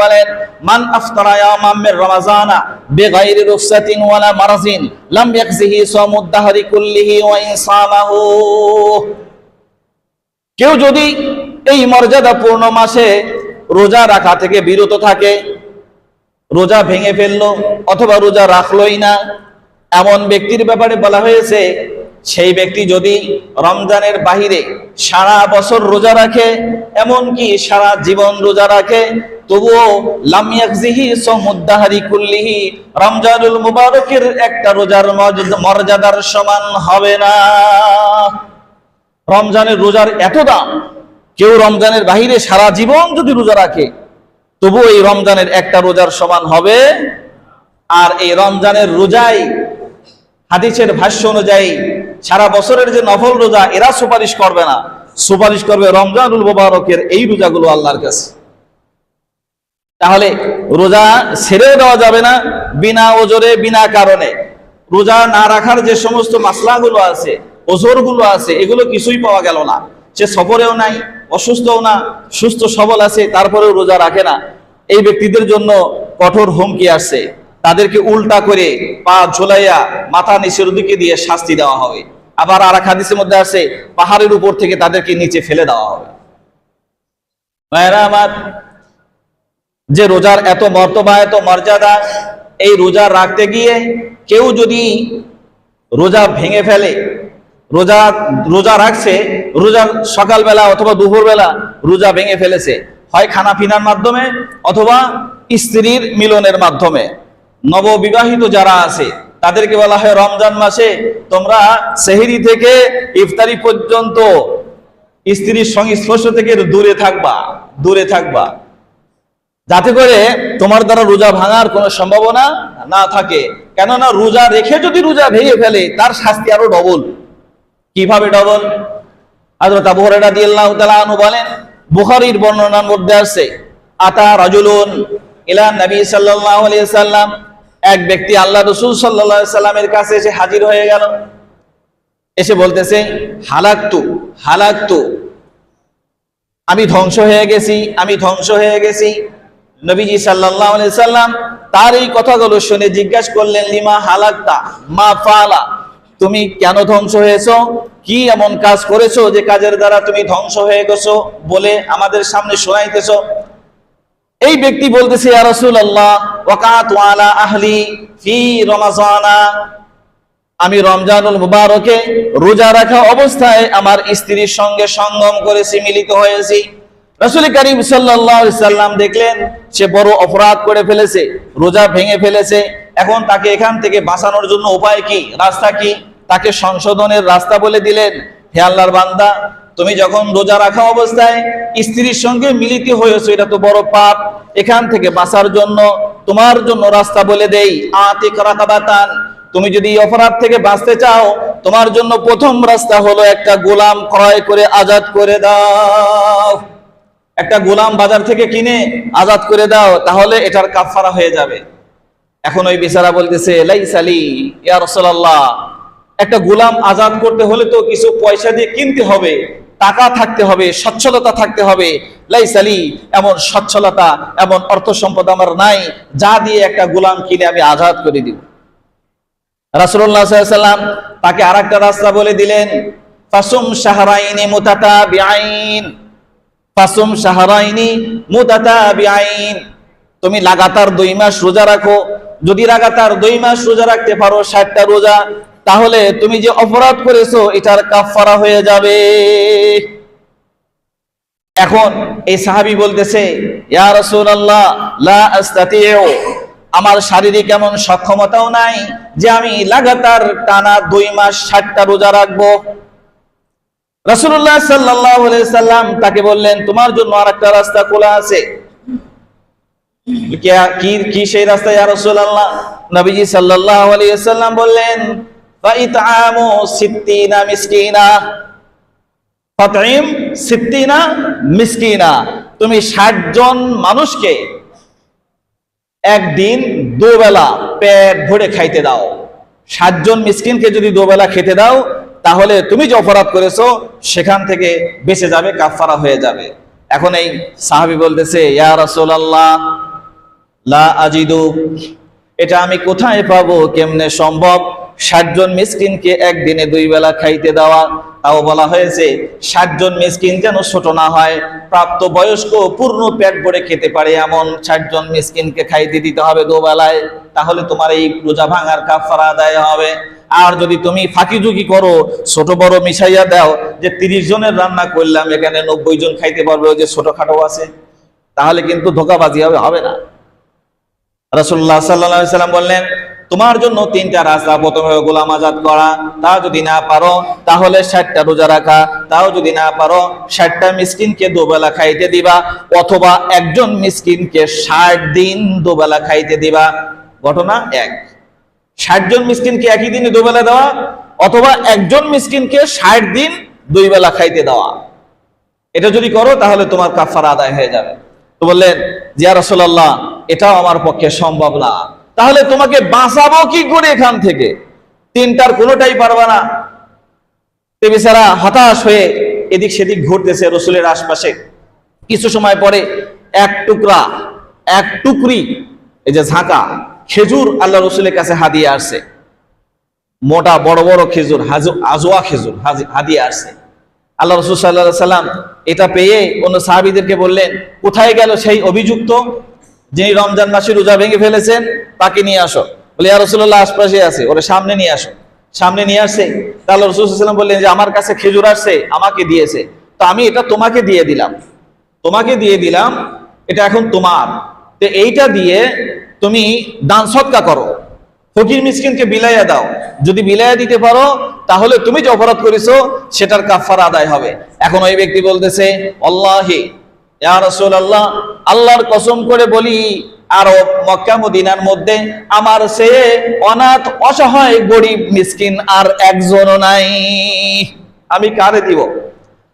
বলেন, মান রমাজানা রুখসাতিন ওয়ালা মারাজিন, লাম কুল্লিহি ওয়া কেউ যদি এই মর্যাদাপূর্ণ মাসে রোজা রাখা থেকে বিরত থাকে, রোজা ভেঙে ফেলল অথবা রোজা রাখলোই না, এমন ব্যক্তির ব্যাপারে বলা হয়েছে সেই ব্যক্তি যদি রমজানের বাহিরে সারা বছর রোজা রাখে, এমনকি সারা জীবন রোজা রাখে, তবুও লামিয়াকজিহি সমুদ্দাহারি কুল্লিহি, রমজানুল মুবারকের একটা রোজার মর্যাদা- মর্যাদার সমান হবে না। রমজানের রোজার এত দাম, কেউ রমজানের বাহিরে সারা জীবন যদি রোজা রাখে তবু এই রমজানের একটা রোজার সমান হবে। আর এই রমজানের রোজাই হাদিসের ভাষ্য অনুযায়ী সারা বছরের যে নফল রোজা, এরা সুপারিশ করবে না। সুপারিশ করবে রমজানুল মোবারকের এই রোজাগুলো আল্লাহর কাছে। তাহলে রোজা ছেড়েও দেওয়া যাবে না, বিনা ওজরে, বিনা কারণে। রোজা না রাখার যে সমস্ত মাসলাগুলো আছে, ওজোরগুলো আছে, এগুলো কিছুই পাওয়া গেল না। সে সফরেও নাই, অসুস্থও না, সুস্থ সবল আছে, তারপরেও রোজা রাখে না। এই ব্যক্তিদের জন্য কঠোর হুমকি আসছে। তাদেরকে উল্টা করে পা ঝোলাইয়া মাথা নিচের দিকে দিয়ে শাস্তি দেওয়া হবে। আবার আর এক হাদিসের মধ্যে আছে, পাহাড়ের উপর থেকে তাদেরকে নিচে ফেলে দেওয়া হবে। ভাইরা আমার, যে রোজার এত মর্তবা, এত মর্যাদা, এই রোজা রাখতে গিয়ে কেউ যদি রোজা ভেঙে ফেলে, রোজা রোজা রাখছে, রোজা সকালবেলা অথবা দুপুরবেলা রোজা ভেঙে ফেলেছে, হয় খানা পিনার মাধ্যমে অথবা স্ত্রীর মিলনের মাধ্যমে। নববিবাহিত যারা আছে তাদেরকে বলা হয় রমজান মাসে তোমরা সেহেরি থেকে ইফতারি পর্যন্ত স্ত্রীর সংস্পর্শ থেকে দূরে থাকবা দূরে থাকবা। যাতে করে তোমার দ্বারা রোজা ভাঙার কোনো সম্ভাবনা না থাকে। কেননা রোজা রেখে যদি রোজা ভেঙে ফেলে, তার শাস্তি আরও ডবল। কীভাবে ডবল? হযরত বলেন, বুখারীর বর্ণনার মধ্যে আছে আতা রাজুলুন ইলা নবী সাল্লাম এক ব্যক্তি আল্লাহ রসুল আলাইহি সাল্লামের কাছে এসে হাজির হয়ে গেল। এসে বলতেছে, হালাকতু হালাকতু। আমি ধ্বংস হয়ে গেছি, আমি ধ্বংস হয়ে গেছি। নবীজি আলাইহি সাল্লাম তার এই কথাগুলো শুনে জিজ্ঞাসা করলেন, লিমা হালাকতা? মা ফালা? তুমি কেন ধ্বংস হয়েছো? কি এমন কাজ করেছ যে কাজের দ্বারা তুমি ধ্বংস হয়ে গেছো বলে আমাদের সামনে শোনাইতেছ? এই ব্যক্তি বলতেছে, ইয়া রাসূলুল্লাহ আহলি ফি আমি রমজানুল মুবারকে রোজা রাখা অবস্থায় আমার স্ত্রীর সঙ্গে সঙ্গম করেছি, মিলিত হয়েছি। রাসূল করিম সাল্লাম দেখলেন, সে বড় অপরাধ করে ফেলেছে, রোজা ভেঙে ফেলেছে। এখন তাকে এখান থেকে বাঁচানোর জন্য উপায় কি, রাস্তা কি? তাকে সংশোধনের রাস্তা বলে দিলেন, হে আল্লাহর বান্দা, তুমি যখন রোজা রাখা অবস্থায় স্ত্রীর সঙ্গে মিলিত হয়েছো, এটা তো বড় পাপ। এখান থেকে বাঁচার জন্য তোমার জন্য রাস্তা বলে দেই। আতিক রাকাবাতান, তুমি যদি অপরাধ থেকে বাঁচতে চাও, তোমার জন্য প্রথম রাস্তা হলো একটা গোলাম ক্রয় করে আজাদ করে দাও। একটা গোলাম বাজার থেকে কিনে আজাদ করে দাও, তাহলে এটার কাফারা হয়ে যাবে। এখন ওই বেচারা বলতেছে লাইসালি ইয়া রাসূলুল্লাহ, একটা গোলাম আজাদ করতে হলে তো কিছু পয়সা দিয়ে কিনতে হবে। টাকা থাকতে হবে সচ্ছলতা থাকতে হবে। লাইসালি, এমন সচ্ছলতা এমন অর্থ সম্পদ আমার নাই, যা দিয়ে একটা গোলাম কিনে আমি আজাদ করে দিব। সাল্লাম তাকে আরেকটা রাস্তা বলে দিলেন, ফাসুম শাহরাইনি মুতাতাবিআইন ফাসুম শাহরাইনি মুতাতাবিআইন তুমি লাগাতার দুই মাস রোজা রাখো। যদি লাগাতার দুই মাস রোজা রাখতে পারো, ষাটটা রোজা তাহলে তুমি যে অপরাধ করেছ, এটার কাফফারা হয়ে যাবে। এখন এই সাহাবী বলতেছে আমার শারীরিক এমন সক্ষমতাও নাই যে আমি লাগাতার টানা দুই মাস, ষাটটা রোজা রাখব। রাসূলুল্লাহ সাল্লাল্লাহু সাল্লাম তাকে বললেন, তোমার জন্য আরেকটা রাস্তা খোলা আছে। কি- সেই রাস্তা ইয়া রাসূলুল্লাহ? নবীজি আলাইহি সাল্লাম বললেন তুমি 60 জন মানুষকে একদিন দুবেলা পেট ভরে খাইতে দাও। সাতজন মিসকিনকে যদি দুবেলা খেতে দাও, তাহলে তুমি যে অপরাধ করেছ, সেখান থেকে বেঁচে যাবে কাফারা হয়ে যাবে। এখন এই সাহাবি বলতেছে, ইয়া রাসূলুল্লাহ, লা আজিদু। এটা আমি কোথায় পাবো? কেমনে সম্ভব? ষাট জন মিসকিনকে একদিনে দুই বেলা খাইতে দেওয়া, তাও বলা হয়েছে ষাট জন মিসকিন যেন ছোট না হয়, প্রাপ্ত বয়স্ক পূর্ণ পেট ভরে খেতে পারে এমন ষাট জন মিসকিনকে খাইতে দিতে হবে দুবেলায়, তাহলে তোমার এই রোজা ভাঙার কাফারা আদায় হবে। আর যদি তুমি ফাঁকি ঝুঁকি করো, ছোট বড় মিশাইয়া দাও যে তিরিশ জনের রান্না করলাম, এখানে নব্বই জন খাইতে পারবে যে ছোটখাটো আছে, তাহলে কিন্তু ধোকাবাজি হবে হবে না। রাসুল্লাহ সাল্লাহ সাল্লাম বললেন তোমার জন্য তিনটা রাস্তা প্রথমে গোলাম আজাদ করা তা যদি না পারো, তাহলে ষাটটা রোজা রাখা, তাও যদি না পারো, ষাটটা মিসকিনকে দুবেলা খাইতে দিবা, অথবা একজন মিসকিনকে ষাট দিন দুবেলা খাইতে দিবা। ঘটনা এক। ষাট জন মিসকিনকে একই দিনে দুবেলা দেওয়া, অথবা একজন মিসকিনকে ষাট দিন দুই বেলা খাইতে দেওয়া। এটা যদি করো, তাহলে তোমার কাফার আদায় হয়ে যাবে। তো বললেন, জিয়া রসল্লাহ এটাও আমার পক্ষে সম্ভব না। তাহলে তোমাকে বাঁচাবো কি করে এখান থেকে? তিনটার কোনোটাই পারবা না। তে বেচারা হতাশ হয়ে এদিক সেদিক ঘুরতেছে রসুলের আশপাশে। কিছু সময় পরে এক টুকরা, এক টুকরি, এই যে ঝাঁকা, খেজুর আল্লাহ রসুলের কাছে হাদিয়ে আসছে। মোটা, বড় বড় খেজুর আজোয়া খেজুর হাদিয়ে আসছে। আল্লাহ রসুল সাল্লাহ সাল্লাম এটা পেয়ে অন্য সাহাবিদেরকে বললেন, কোথায় গেল সেই অভিযুক্ত? যিনি রমজান মাসে রোজা ভেঙে ফেলেছেন, তাকে নিয়ে আসো। বলে, ইয়া রসুল্লাহ আশপাশে আছে। ওরা, সামনে নিয়ে আসো। সামনে নিয়ে আসছে? তা আল্লাহ রসুল সাল্লাম বললেন যে, আমার কাছে খেজুর আসছে, আমাকে দিয়েছে। তো আমি এটা তোমাকে দিয়ে দিলাম। তোমাকে দিয়ে দিলাম, এটা এখন তোমার। তো এইটা দিয়ে তুমি দান সৎকা করো। ফকির মিসকিনকে বিলাইয়া দাও। যদি বিলাইয়া দিতে পারো, তাহলে তুমি যে অপরাধ করেছ, সেটার কাফার আদায় হবে। এখন ওই ব্যক্তি বলতেছে, আল্লাহি ইয়া রাসূলুল্লাহ, আল্লাহর কসম করে বলি আর মক্কা, মদিনার মধ্যে আমার সে অনাথ, অসহায়, গরিব, মিসকিন আর একজনও নাই। আমি কারে দিব?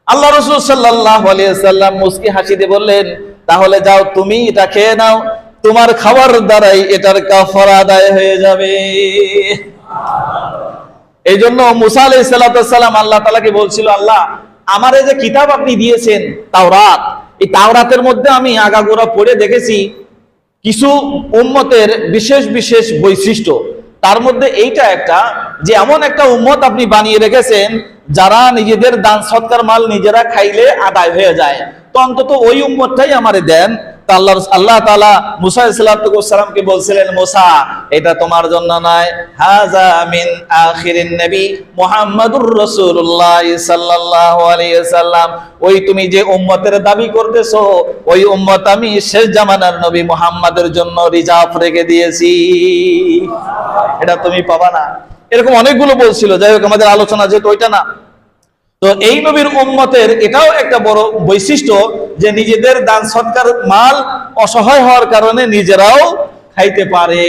আল্লাহ রসুল সাল্লাহ সাল্লাম মুসকি হাসিতে বললেন, তাহলে যাও তুমি এটা খেয়ে নাও, তোমার খাবার দ্বারাই এটার কাফার আদায় হয়ে যাবে। এই জন্য মুসা আলাই সাল্লাম আল্লাহ তালাকে বলছিল, আল্লাহ, আমার যে কিতাব আপনি দিয়েছেন, তাওরাত এই তাওরাতের মধ্যে আমি আগাগোড়া পড়ে দেখেছি কিছু উম্মতের বিশেষ বিশেষ বৈশিষ্ট্য। তার মধ্যে এইটা একটা যে এমন একটা উম্মত আপনি বানিয়ে রেখেছেন, যারা নিজেদের দান সৎকার মাল নিজেরা খাইলে আদায় হয়ে যায়। তো অন্তত ওই উম্মতটাই আমার দেন। দাবি করতেছো, ওই উম্মত আমি শেষ জামানার নবী মুহাম্মাদের জন্য রিজার্ভ রেখে দিয়েছি। এটা তুমি পাবা না। এরকম অনেকগুলো বলছিল। যাই হোক, আমাদের আলোচনা যেহেতু ওইটা না। তো এই নবীর উম্মতের এটাও একটা বড় বৈশিষ্ট্য যে নিজেদের দান সৎকার মাল অসহায় হওয়ার কারণে নিজেরাও খাইতে পারে।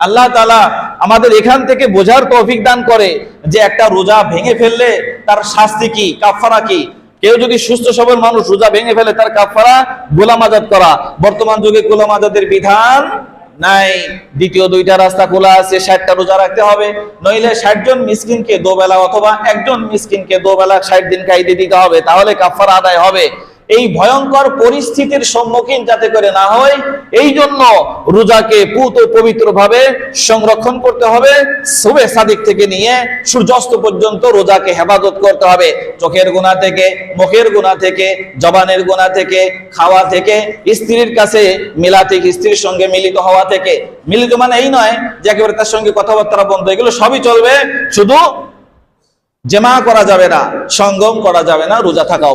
আল্লাহ তালা আমাদের এখান থেকে বোঝার তৌফিক দান করে যে একটা রোজা ভেঙে ফেললে তার শাস্তি কি কাফারা কি? কেউ যদি সুস্থ সবল মানুষ রোজা ভেঙে ফেলে তার কাফারা গোলাম আজাদ করা। বর্তমান যুগে গোলাম আজাদের বিধান নাই। দ্বিতীয় দুইটা রাস্তা খোলা আছে, ষাটটা রোজা রাখতে হবে। নইলে ষাট জন মিসকিনকে দোবেলা অথবা একজন মিসকিনকে দোবেলা ষাট দিন খাইতে দিতে হবে। তাহলে কাফার আদায় হবে। এই ভয়ঙ্কর পরিস্থিতির সম্মুখীন যাতে করে না হয়, এই জন্য রোজাকে পুত পবিত্র ভাবে সংরক্ষণ করতে হবে সুবে সাদিক থেকে নিয়ে সূর্যাস্ত পর্যন্ত রোজাকে হেফাজত করতে হবে। চোখের গুণা থেকে, মুখের গুণা থেকে, জবানের গুণা থেকে, খাওয়া থেকে, স্ত্রীর কাছে মিলা থেকে স্ত্রীর সঙ্গে মিলিত হওয়া থেকে। মিলিত মানে এই নয় যে একেবারে তার সঙ্গে কথাবার্তা বন্ধ, এগুলো সবই চলবে, শুধু জেমা করা যাবে না, সঙ্গম করা যাবে না, রোজা থাকা